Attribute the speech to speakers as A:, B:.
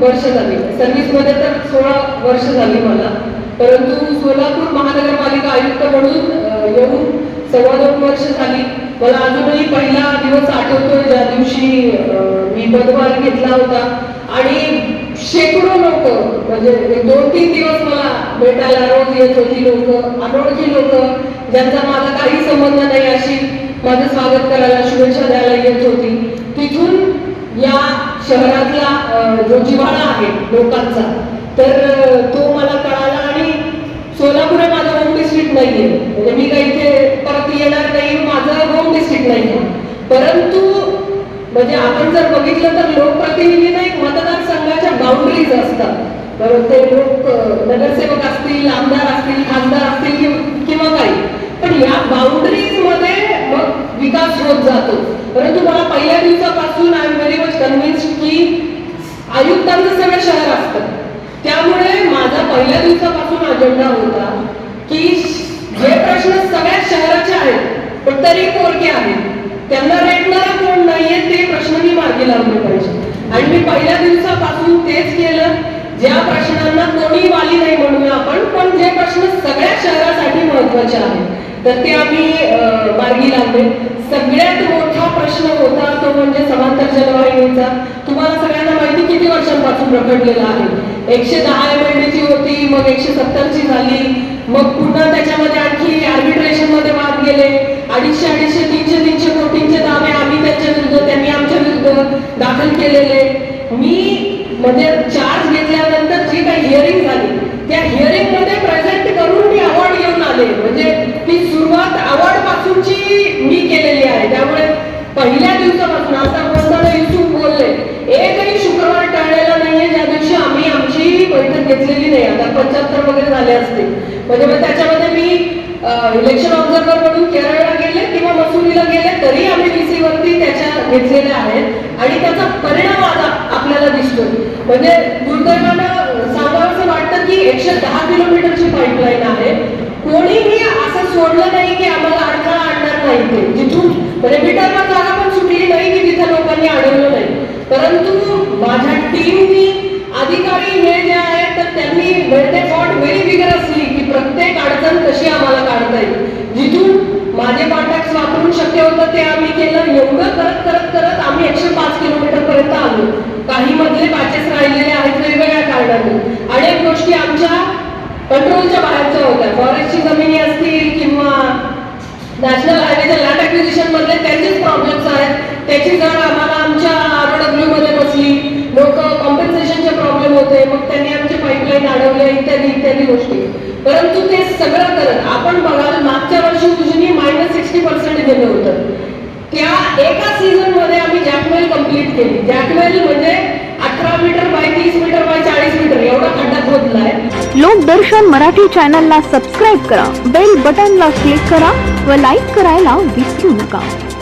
A: वर्ष झाली. सर्व्हिसमध्ये तर सोळा वर्ष झाली मला. परंतु सोलापूर महानगरपालिका आयुक्त म्हणून येऊन सव्वा दोन वर्ष झाली. मला अजूनही पहिला दिवस आठवतोय. ज्या दिवशी मी पदभार घेतला होता. आणि शेकडो लोक म्हणजे दोन तीन दिवस मला भेटायला रोज येत होती लोक अनोळखी लोक ज्यांचा माझा काही संबंध नाही अशी माझं स्वागत करायला शुभेच्छा द्यायला येत होती. तिथून या शहरातला जो जिव्हाळा आहे लोकांचा तर तो मला कळाला आणि सोलापूर हे माझं होम डिस्ट्रिक्ट नाहीये. म्हणजे मी काही इथे परत येणार नाही माझं होम डिस्ट्रिक्ट नाहीये परंतु म्हणजे आपण जर बघितलं तर लोकप्रतिनिधी नाही मतदारसंघाच्या बाउंड्रीज असतात. बरोबर ते लोक नगरसेवक असतील आमदार असतील खासदार असतील किंवा- काही. पण या बाउंड्रीजमध्ये मग विकास होत जातो. परंतु मला पहिल्या दिवसापासून I am very much convince की आयुक्तांचं सगळं शहर असतं. त्यामुळे माझा पहिल्या दिवसापासून अजेंडा होता की जे प्रश्न सगळ्या शहराचे आहेत पण तरी पोरके आहेत. त्यांना रेटणारा कोण नाहीये ते प्रश्न मी मार्गी लावले पाहिजे. आणि मी पहिल्या दिवसापासून तेच केलं ज्या प्रश्नांना कोणी वाली नाही म्हणूया आपण पण जे प्रश्न सगळ्या शहरासाठी महत्त्वाचे आहेत तर ते आम्ही मार्गी लावले. सगळ्यात मोठा प्रश्न होता तो म्हणजे समांतर जलवाहिनीचा. प्रकटलेला आहे. एकशे दहा महिन्याची होती मग एकशे सत्तरची झाली. मग पुन्हा त्याच्यामध्ये आणखी आर्बिट्रेशनमध्ये वाद गेले. अडीचशे अडीचशे तीनशे तीनशे कोटींचे दावे आम्ही त्यांच्या विरुद्ध त्यांनी आमच्या विरुद्ध दाखल केलेले. मी म्हणजे चार्ज घेतल्यानंतर जी काही हिअरिंग झाली त्या हिअरिंगमध्ये प्रेझेंट करून मी अवॉर्ड घेऊन आले. म्हणजे ती सुरुवात अवॉर्ड पासूनची मी केलेली आहे. त्यामुळे पहिल्या दिवसापासून आता बोलताना युसुफ बोलले एकही शुक्रवार टळलेला नाहीये ज्या दिवशी आम्ही आमची बैठक घेतलेली नाही. आता पंच्याहत्तर वगैरे झाले असते म्हणजे मग त्याच्यामध्ये मी इलेक्शन ऑब्झर्वर म्हणून केरळला गेले किंवा मसुरीला गेले तरी आम्ही डीसी वरती त्याच्या घेतलेल्या आहेत. आणि त्याचा परिणाम आता आपल्याला दिसतोय. म्हणजे दुर्दैवानं सांगावंसं वाटतं की एकशे दहा किलोमीटरची पाईपलाईन आहे. कोणीही असं सोडलं नाही की आम्हाला अडथळा आणणार नाही ते. जिथून म्हणजे जागा पण सुटली नाही की तिथं लोकांनी अडवलं नाही. परंतु माझ्या टीमनी अधिकारी हे जे आहेत तर त्यांनी दे फॉट व्हेरी विगरसली की प्रत्येक अडचण कशी आम्हाला काढता येईल जिथून माझे कॉन्टॅक्ट वापरून शक्य होतं ते आम्ही केलं. एवढं करत करत करत आम्ही एकशे पाच किलोमीटर पर्यंत आलो. काही मधले बॅचेस राहिलेले आहेत वेगवेगळ्या कारणाने. अनेक गोष्टी आमच्या कंट्रोलच्या बाहेरच्या होत्या. फॉरेस्टची जमिनी असतील किंवा नॅशनल हायवेच्या लँड ॲक्विजिशन मधले त्यांचेच प्रॉब्लेम्स आहेत. त्याची जर आम्हाला आमच्या आरओडब्ल्यू मध्ये बसली लोक कॉम्पन्सेशनचे प्रॉब्लेम होते मग त्यांनी आमचे पाईपलाईन अडवले इत्यादी इत्यादी गोष्टी. परंतु ते सगळं करत आपण बघाल मागच्या वर्षी उजनी मायनस सिक्स्टी पर्सेंट दिलं होतं. त्या एका सीझनमध्ये आम्ही जॅकवेल कंप्लीट केली. जॅकवेल म्हणजे अठरा मीटर बाय तीस मीटर बाय चाळीस मीटर एवढा खड्डा खोदलाय.
B: लोकदर्शन मराठी चॅनलला सबस्क्राईब करा बेल बटनला क्लिक करा व लाईक करायला विसरू नका.